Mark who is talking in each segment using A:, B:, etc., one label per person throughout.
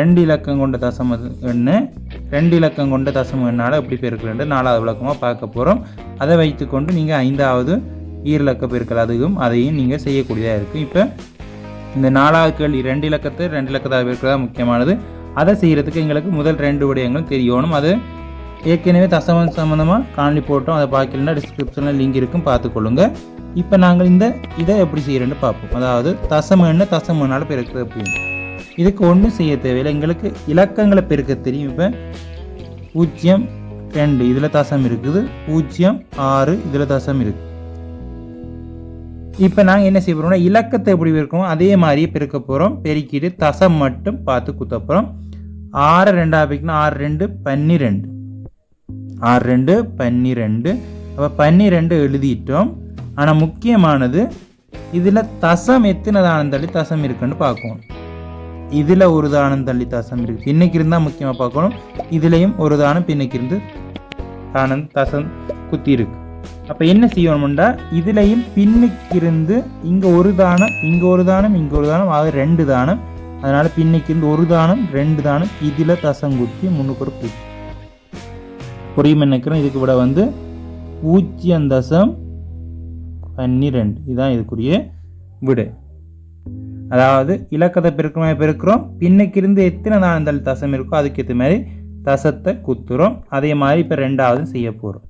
A: ரெண்டு இலக்கம் கொண்ட தசம எண்ணு ரெண்டு இலக்கம் கொண்ட தசம எண்ணால் எப்படி பெருக்கிறேன் நாலாவது விளக்கமாக பார்க்க போகிறோம் அதை வைத்துக்கொண்டு நீங்கள் ஐந்தாவது ஈரிலக்க பெருக்கல் அதுவும் அதையும் நீங்கள் செய்யக்கூடியதாக இருக்கும். இப்போ இந்த நாலாவது கேள்வி ரெண்டு இலக்கத்தை ரெண்டு இலக்கத்தாக பெருக்கிறதா முக்கியமானது. அதை செய்கிறதுக்கு எங்களுக்கு முதல் ரெண்டு விடயங்கள் தெரியணும். அது ஏற்கனவே தசமம் சம்மந்தமாக காணொலி போட்டோம். அதை பார்க்கலன்னா டிஸ்கிரிப்ஷனில் லிங்க் இருக்கும். பார்த்துக்கொள்ளுங்க இப்போ நாங்கள் இந்த இதை எப்படி செய்கிறேன்னு பார்ப்போம். அதாவது தசம எண்ணை தசம எண்ணால் பெருக்கிறது அப்படின்னு இதுக்கு ஒன்றும் செய்ய தேவையில்லை. எங்களுக்கு இலக்கங்களை பெருக்க தெரியும் இப்போ. பூஜ்ஜியம் ரெண்டு இதில் தசம் இருக்குது. பூஜ்ஜியம் ஆறு இதில் தசம் இருக்குது இப்போ நாங்கள் என்ன செய்ய போகிறோம்னா இலக்கத்தை எப்படி இருக்கோம் அதே மாதிரியே பெருக்க போகிறோம் பெருக்கிட்டு தசம் மட்டும் பார்த்து குத்த போகிறோம் ஆறு ரெண்டாக பிரிக்கணும் ஆறு ரெண்டு பன்னிரெண்டு. ஆறு ரெண்டு பன்னிரெண்டு. அப்போ பன்னிரெண்டு எழுதிட்டோம். ஆனால் முக்கியமானது இதில் தசம் எத்தனை தான் தள்ளி தசம் இருக்குன்னு பார்க்கணும். இதில் ஒரு தானம் தள்ளி தசம் இருக்கு. பின்னைக்கு இருந்தால் முக்கியமாக பார்க்கணும். இதுலேயும் ஒரு தானம் பின்னைக்கு இருந்து தானம் தசம் குத்தி இருக்கு. அப்போ என்ன செய்யணும்டா? இதுலேயும் பின்னுக்கு இருந்து இங்கே ஒரு தானம் இங்கே ஒரு தானம் இங்கே ஒரு தானம் ஆக ரெண்டு தானம். அதனால் பின்னுக்கு இருந்து ஒரு தானம் ரெண்டு தானம் இதில் தசம் குத்தி முன்னுக்கு ஒரு பூச்சி புரியும் நினைக்கிறேன்? இதுக்கு விட வந்து பூஜ்ஜியம் தசம் பன்னிரெண்டு. இதுதான் இதுக்குரிய விடை. அதாவது இலக்கத்தை பெருக்கமாக பெருக்கிறோம். பின்னுக்கு இருந்து எத்தனை தானந்தல் தசம் இருக்கோ அதுக்கேற்ற மாதிரி தசத்தை குத்துறோம். அதே மாதிரி இப்போ ரெண்டாவது செய்ய போகிறோம்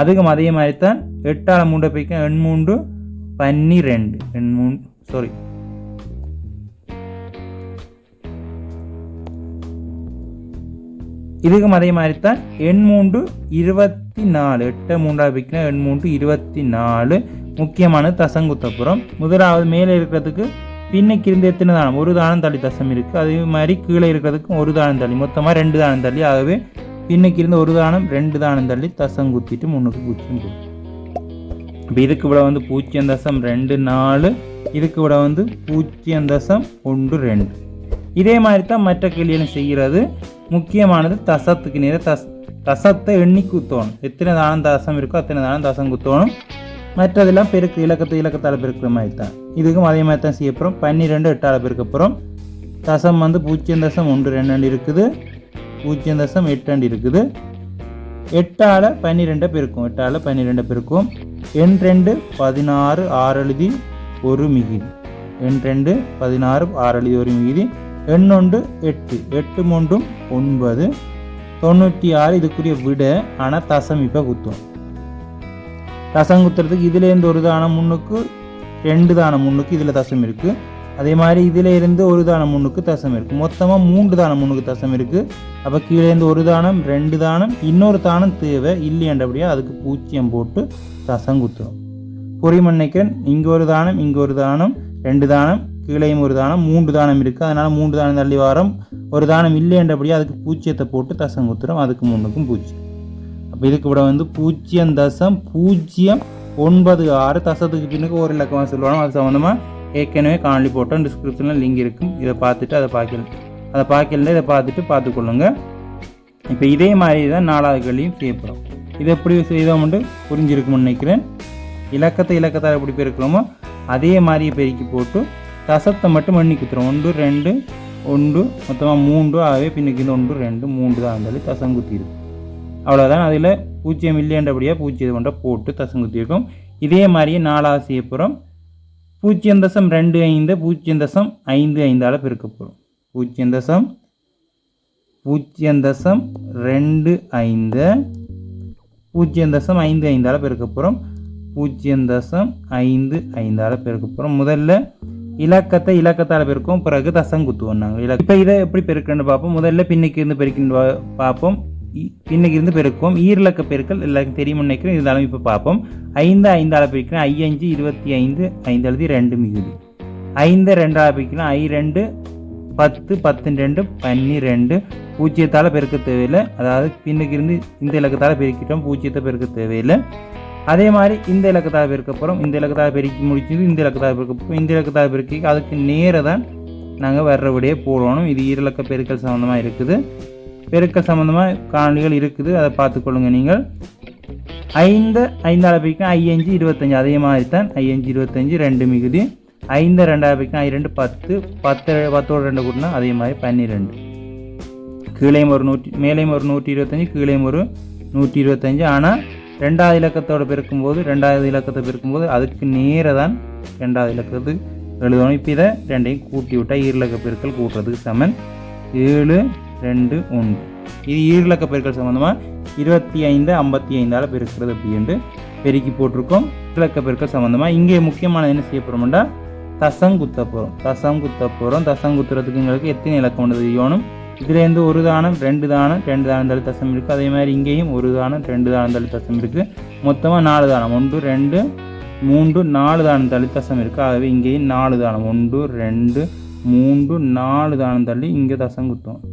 A: அதுக்கும் அதே மாதிரி தான் எட்டால் மூன்று பிரிக்கும் எண் மூன்று பன்னிரெண்டு. எண் மூணு சாரி இதுக்கும் அதே மாதிரி தான் எண் மூன்று இருபத்தி நாலு எட்டை மூன்றாவது பிரிக்கணும் எண் மூன்று இருபத்தி நாலு முக்கியமான தசங்குத்தப்புறம் முதலாவது மேலே இருக்கிறதுக்கு பின்னைக்கு இருந்து எத்தனை தானம் ஒரு தானம் தள்ளி தசம் இருக்குது அதே மாதிரி கீழே இருக்கிறதுக்கும் ஒரு தானம் தள்ளி. மொத்தமாக ரெண்டு தானம் தள்ளி. ஆகவே பின்னைக்கு இருந்து ஒரு தானம் ரெண்டு தானம் தள்ளி தசம் குத்திட்டு முன்னுக்கு பூச்சியம் போகும். இப்போ இதுக்கு விட வந்து பூஜ்ஜியம் தசம் ரெண்டு நாலு. இதுக்கு விட வந்து பூஜ்ஜியம் தசம் ஒன்று ரெண்டு. இதே மாதிரி தான் மற்ற கேள்விகளும் செய்கிறது. முக்கியமானது தசத்துக்கு நேர தஸ் தசத்தை எண்ணி குத்தணும். எத்தனை தானம் தசம் இருக்கோ அத்தனை தானம் தசம் குத்தணும். மற்றதெல்லாம் பெருக்கு இலக்கத்து இலக்கத்தால் பெருக்கிற மாதிரி தான் இதுக்கும் அதே மாதிரி தான் செய்ய போகிறோம் பன்னிரெண்டு எட்டால் பெருக்க போகிறோம் தசம் வந்து பூஜ்ஜியம் தசம் ஒன்று ரெண்டு இருக்குது. பூஜ்ஜியம் தசம் எட்டு இருக்குது. எட்டால் பன்னிரெண்டை பெருக்கும் எட்டால் பன்னிரெண்டை பெருக்கும் எண் ரெண்டு பதினாறு ஆறு எழுதி ஒரு மிகுதி. எண் ரெண்டு பதினாறு ஆறு எழுதி ஒரு மிகுதி. எண் ஒன்று எட்டு எட்டு மூன்றும் ஒன்பது. தொண்ணூற்றி ஆறு இதுக்குரிய விட ஆனால் தசம் இப்போ குத்தும். தசம் குத்துறதுக்கு இதுலேருந்து ஒரு தானம் முன்னுக்கு ரெண்டு தானம் முன்னுக்கு இதில் தசம் இருக்குது அதே மாதிரி இதில் இருந்து ஒரு தானம் முன்னுக்கு தசம் இருக்குது மொத்தமாக மூன்று தானம் முன்னுக்கு தசம் இருக்குது அப்போ கீழேருந்து ஒரு தானம் ரெண்டு தானம் இன்னொரு தானம் தேவை இல்லையன்றபடியாக அதுக்கு பூச்சியம் போட்டு தசம் குத்துறோம். பொறிமன்னைக்கன் இங்கே ஒரு தானம் இங்கே ஒரு தானம் ரெண்டு தானம் கீழேயும் ஒரு தானம் மூன்று தானம் இருக்குது அதனால் மூன்று தானம் தள்ளி வாரம் ஒரு தானம் இல்லைன்றபடியாக அதுக்கு பூச்சியத்தை போட்டு தசம் குத்துறோம். அதுக்கு முன்னுக்கும் பூச்சி. அப்போ இதுக்கு விட வந்து பூஜ்ஜியம் தசம் பூஜ்ஜியம் ஒன்பது ஆறு தசத்துக்கு பின்னுக்கு ஒரு இலக்கமாக சொல்லுவாங்க. அது சம்மந்தமாக ஏற்கனவே காணொலி போட்டோம். டிஸ்கிரிப்ஷனில் லிங்க் இருக்கும். இதை பார்த்துட்டு அதை பார்க்கலாம் அதை பார்க்கல இதை பார்த்துட்டு பார்த்துக்கொள்ளுங்க. இப்போ இதே மாதிரி தான் நாலாவது கேள்வியும் செய்யப்படும் இதை எப்படி செய்தோம்னு புரிஞ்சிருக்கும்னு நினைக்கிறேன். இலக்கத்தை இலக்கத்தால் எப்படி பெருக்கிறோமோ அதே மாதிரியே பெருக்கி போட்டு தசத்தை மட்டும் எண்ணி குத்துறோம். ஒன்று ரெண்டு ஒன்று மொத்தமாக மூன்று ஆகவே பின்னுக்கு இந்த ஒன்று ரெண்டு மூன்று தான் இருந்தாலும் தசம் குத்திடுது. அவ்வளோதான் அதில் பூஜ்ஜியம் இல்லைன்றபடியாக பூஜ்ஜியம் கொண்ட போட்டு தசங்குத்திருக்கும். இதே மாதிரியே நாலாவது செய்ய போகிறோம் பூஜ்ஜியம் தசம் ரெண்டு ஐந்து பூஜ்ஜியம் தசம் ஐந்து ஐந்தால் பெருக்க போகிறோம் பூஜ்ஜியம் தசம் பூஜ்ஜியம் தசம் ரெண்டு ஐந்து பூஜ்ஜியம் தசம் ஐந்து ஐந்தால் பெருக்க போகிறோம் பூஜ்ஜியம் தசம் ஐந்து ஐந்தால் பெருக்க போகிறோம் முதல்ல இலக்கத்தை இலக்கத்தால் பெருக்கும் பிறகு தசம் குத்துவோம் நாங்கள் இலக்க இப்போ இதை எப்படி பெருக்கன்னு பார்ப்போம். முதல்ல பின்னுக்கு இருந்து பெருக்கின்னு பா- பார்ப்போம். இ- பின்னுக்கு இருந்து பெருக்குவோம். ஈரிலக்க பெருக்கல் எல்லாருக்கும் தெரியும்னு நினைக்கிறேன். இருந்தாலும் இப்போ பார்ப்போம். ஐந்து ஐந்தால் பிரிக்கிறேன். ஐ அஞ்சு இருபத்தி ஐந்து ஐந்து எழுதி ரெண்டு மிகுதி. ஐந்து ரெண்டால் பிரிக்கிறேன். ஐ ரெண்டு பத்து பத்து ரெண்டு பன்னிரெண்டு. பூஜ்ஜியத்தால் பெருக்க தேவையில்லை. அதாவது பின்னுக்கு இருந்து இந்த இலக்கத்தால் பெருக்கிட்டோம். பூஜ்ஜியத்தை பெருக்க தேவையில்லை. அதே மாதிரி இந்த இலக்கத்தால் பெருக்க போகிறோம் இந்த இலக்கத்தால் பெருக்கி முடிச்சது இந்த இலக்கத்தால் பெருக்க போகிறோம் இந்த இலக்கத்தால் பெருக்கி அதுக்கு நேராக தான் நாங்கள் வர்றபடியே போடணும். இது ஈரலக்க பெருக்கல் சம்மந்தமாக இருக்குது. பெருக்கல் சம்மந்தமாக காணொலிகள் இருக்குது. அதை பார்த்துக்கொள்ளுங்க நீங்கள். ஐந்து ஐந்து அளப்பிக்கும் ஐயஞ்சு இருபத்தஞ்சு. அதே மாதிரி தான் ஐயஞ்சு இருபத்தஞ்சு ரெண்டு மிகுதி. ஐந்து ரெண்டாவது அளப்பிக்கும் ஐ ரெண்டு பத்து. பத்து பத்தோடு ரெண்டு கூட்டினா அதே மாதிரி பன்னிரெண்டு. கீழேயும் ஒரு நூற்றி மேலேயும் ஒரு நூற்றி இருபத்தஞ்சி கீழேயும் ஒரு நூற்றி இருபத்தஞ்சி. ஆனால் ரெண்டாவது இலக்கத்தோடு பெருக்கும்போது ரெண்டாவது இலக்கத்தை பெருக்கும்போது அதுக்கு நேர தான் ரெண்டாவது இலக்கத்து எழுதணும். இப்போ இதை ரெண்டையும் கூட்டி விட்டால் ஈரிலக்க பெருக்கல் கூட்டுறதுக்கு சமன். ஏழு ரெண்டு ஒன்று. இது ஈரிலக்க பெருக்கல் சம்மந்தமாக இருபத்தி ஐந்து ஐம்பத்தி ஐந்தால் பெருக்கிறது அப்படின்ட்டு பெருக்கி போட்டிருக்கோம். இலக்க பெருக்கல் சம்மந்தமாக இங்கே முக்கியமான என்ன செய்ய போகிறோம்டா தசம் குத்த போகிறோம் தசம் குத்த போகிறோம் தசம் குத்துறதுக்கு எங்களுக்கு எத்தனை இலக்கம் ஒன்று தெரியணும்? இதுலேருந்து ஒரு தானம் ரெண்டு தானம் ரெண்டு தானம் தள்ளி தசம் இருக்குது அதே மாதிரி இங்கேயும் ஒரு தானம் ரெண்டு தானம் தள்ளி தசம் இருக்குது மொத்தமாக நாலு தானம். ஒன்று ரெண்டு மூன்று நாலு தானம் தள்ளி தசம் இருக்குது ஆகவே இங்கேயும் நாலு தானம். ஒன்று ரெண்டு மூன்று நாலு தானம் தள்ளி இங்கே தசம் குத்துவோம்.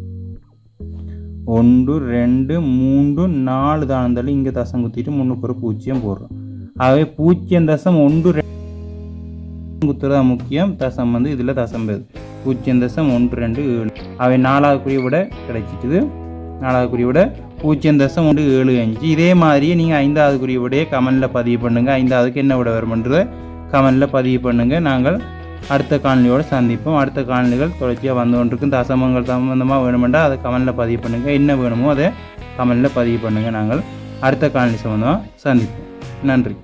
A: ஒன்று ரெண்டு மூன்று நாலு தானம் இங்கே தசம் குத்திட்டு முன்னுக்கு ஒரு பூஜ்ஜியம் போடுறோம். ஆகவே பூஜ்ஜியம் தசம் ஒன்று ரெண்டு குத்துறது முக்கியம். தசம் வந்து இதில் தசம் பேர். பூஜ்ஜியம் தசம் ஒன்று ரெண்டு ஏழு. அவை நாலாவது குறி விட கிடைச்சிட்டுது நாலாவது குறி விட பூஜ்ஜியம் தசம் ஒன்று ஏழு அஞ்சு. இதே மாதிரியே நீங்கள் ஐந்தாவது குறி விடையே கமெண்டில் பதிவு பண்ணுங்கள் ஐந்தாவதுக்கு என்ன விட வருமன்றதை கமெண்டில் பதிவு பண்ணுங்கள் நாங்கள் அடுத்த காணொலியோடு சந்திப்போம். அடுத்த காணொலிகள் தொடர்ச்சியாக வந்து கொண்டிருக்கும். தசமங்கள் சம்மந்தமாக வேணுமெண்டா அதை கமெண்டில் பதிவு பண்ணுங்கள் என்ன வேணுமோ அதை கமெண்டில் பதிவு பண்ணுங்கள் நாங்கள் அடுத்த காணொலி சம்மந்தமாக சந்திப்போம். நன்றி.